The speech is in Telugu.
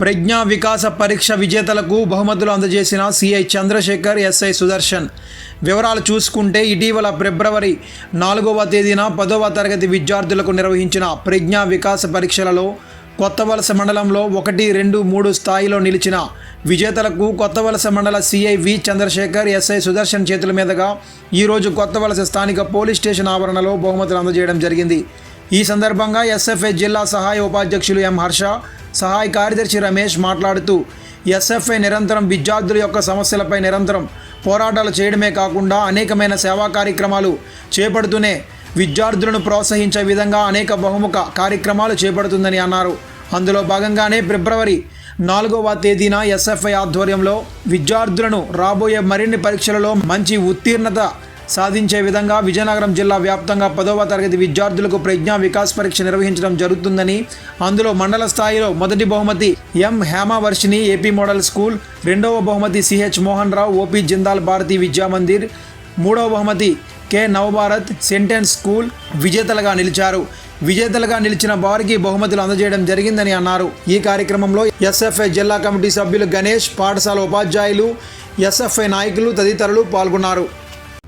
ప్రజ్ఞా వికాస పరీక్ష విజేతలకు బహుమతులు అందజేసిన సిఐ చంద్రశేఖర్ ఎస్ఐ సుదర్శన్. వివరాలు చూసుకుంటే ఇటీవల ఫిబ్రవరి నాలుగవ తేదీన పదవ తరగతి విద్యార్థులకు నిర్వహించిన ప్రజ్ఞా వికాస పరీక్షలలో కొత్త వలస మండలంలో ఒకటి రెండు మూడు స్థాయిలో నిలిచిన విజేతలకు కొత్త వలస మండల CI V Chandrasekhar SI Sudarshan చేతుల మీదుగా ఈరోజు కొత్త వలస స్థానిక పోలీస్ స్టేషన్ ఆవరణలో బహుమతులు అందజేయడం జరిగింది. ఈ సందర్భంగా ఎస్ఎఫ్ఐ జిల్లా సహాయ ఉపాధ్యక్షులు ఎం హర్ష సహాయ కార్యదర్శి రమేష్ మాట్లాడుతూ ఎస్ఎఫ్ఐ నిరంతరం విద్యార్థుల యొక్క సమస్యలపై నిరంతరం పోరాటాలు చేయడమే కాకుండా అనేకమైన సేవా కార్యక్రమాలు చేపడుతూనే విద్యార్థులను ప్రోత్సహించే విధంగా అనేక బహుముఖ కార్యక్రమాలు చేపడుతుందని అన్నారు. అందులో భాగంగానే ఫిబ్రవరి నాలుగవ తేదీన ఎస్ఎఫ్ఐ ఆధ్వర్యంలో విద్యార్థులను రాబోయే మరిన్ని పరీక్షలలో మంచి ఉత్తీర్ణత సాధించే విధంగా విజయనగరం జిల్లా వ్యాప్తంగా పదవ తరగతి విద్యార్థులకు ప్రజ్ఞా వికాస్ పరీక్ష నిర్వహించడం జరుగుతుందని అందులో మండల స్థాయిలో మొదటి బహుమతి M Hemavarshini AP model school రెండవ బహుమతి సిహెచ్ మోహన్ రావు ఓపీ జిందాల్ భారతీ విద్యామందిర్ మూడవ బహుమతి కె నవభారత్ సెంటెన్స్ స్కూల్ విజేతలుగా నిలిచారు. విజేతలుగా నిలిచిన వారికి బహుమతులు అందజేయడం జరిగిందని అన్నారు. ఈ కార్యక్రమంలో ఎస్ఎఫ్ఐ జిల్లా కమిటీ సభ్యులు గణేష్ పాఠశాల ఉపాధ్యాయులు ఎస్ఎఫ్ఐ నాయకులు తదితరులు పాల్గొన్నారు.